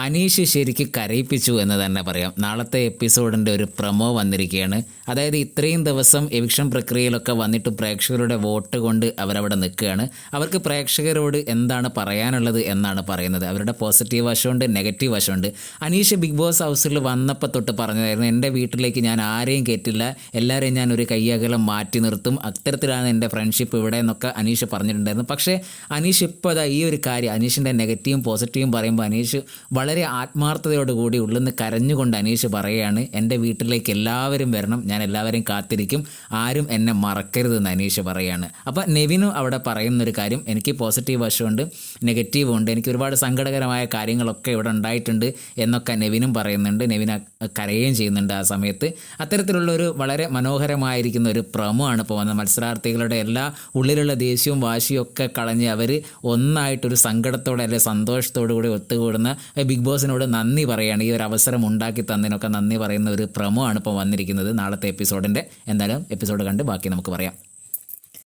അനീഷ് ശരിക്ക് കരയിപ്പിച്ചു എന്ന് തന്നെ പറയാം. നാളത്തെ എപ്പിസോഡിന്റെ ഒരു പ്രമോ വന്നിരിക്കുകയാണ്. അതായത് ഇത്രയും ദിവസം എവിക്ഷൻ പ്രക്രിയയിലൊക്കെ വന്നിട്ട് പ്രേക്ഷകരുടെ വോട്ട് കൊണ്ട് അവരവിടെ നിൽക്കുകയാണ്. അവർക്ക് പ്രേക്ഷകരോട് എന്താണ് പറയാനുള്ളത് എന്നാണ് പറയുന്നത്. അവരുടെ പോസിറ്റീവ് വശമുണ്ട് നെഗറ്റീവ് വശമുണ്ട്. അനീഷ് ബിഗ് ബോസ് ഹൗസിൽ വന്നപ്പോൾ തൊട്ട് പറഞ്ഞതായിരുന്നു എന്റെ വീട്ടിലേക്ക് ഞാൻ ആരെയും കയറ്റില്ല എല്ലാവരെയും ഞാൻ ഒരു കയ്യകലം മാറ്റി നിർത്തും. അത്തരത്തിലാണ് എന്റെ ഫ്രണ്ട്ഷിപ്പ് ഇവിടെ എന്നൊക്കെ അനീഷ് പറഞ്ഞിട്ടുണ്ടായിരുന്നു. പക്ഷേ അനീഷ് ഇപ്പോൾ ഈ ഒരു കാര്യം അനീഷിന്റെ നെഗറ്റീവും പോസിറ്റീവും പറയുമ്പോൾ അനീഷ് വളരെ ആത്മാർത്ഥതയോടുകൂടി നിന്ന് കരഞ്ഞുകൊണ്ട് അനീഷ് പറയുകയാണ് എന്റെ വീട്ടിലേക്ക് എല്ലാവരും വരണം ഞാൻ എല്ലാവരെയും കാത്തിരിക്കും ആരും എന്നെ മറക്കരുതെന്ന് അനീഷ് പറയുകയാണ്. അപ്പോൾ നെവിനു അവിടെ പറയുന്നൊരു കാര്യം എനിക്ക് പോസിറ്റീവ് വശമുണ്ട് നെഗറ്റീവും ഉണ്ട് എനിക്ക് ഒരുപാട് സങ്കടകരമായ കാര്യങ്ങളൊക്കെ ഇവിടെ ഉണ്ടായിട്ടുണ്ട് എന്നൊക്കെ നെവിനും പറയുന്നുണ്ട് നെവിന കരയുകയും ചെയ്യുന്നുണ്ട് ആ സമയത്ത്. അത്തരത്തിലുള്ള ഒരു വളരെ മനോഹരമായിരിക്കുന്ന ഒരു പ്രമോ ആണ് ഇപ്പോൾ വന്നത്. മത്സരാർത്ഥികളുടെ എല്ലാ ഉള്ളിലുള്ള ദേഷ്യവും വാശിയും ഒക്കെ കളഞ്ഞ് അവർ ഒന്നായിട്ടൊരു സങ്കടത്തോടെ അല്ലെങ്കിൽ സന്തോഷത്തോടു കൂടി ഒത്തുകൂടുന്ന ബിഗ് ബോസിനോട് നന്ദി പറയുകയാണ് ഈ ഒരു അവസരം ഉണ്ടാക്കി തന്നതിനൊക്കെ നന്ദി പറയുന്ന ഒരു പ്രമോ ആണ് ഇപ്പോൾ വന്നിരിക്കുന്നത് നാളത്തെ എപ്പിസോഡിന്റെ. എന്തായാലും എപ്പിസോഡ് കണ്ട് ബാക്കി നമുക്ക് പറയാം.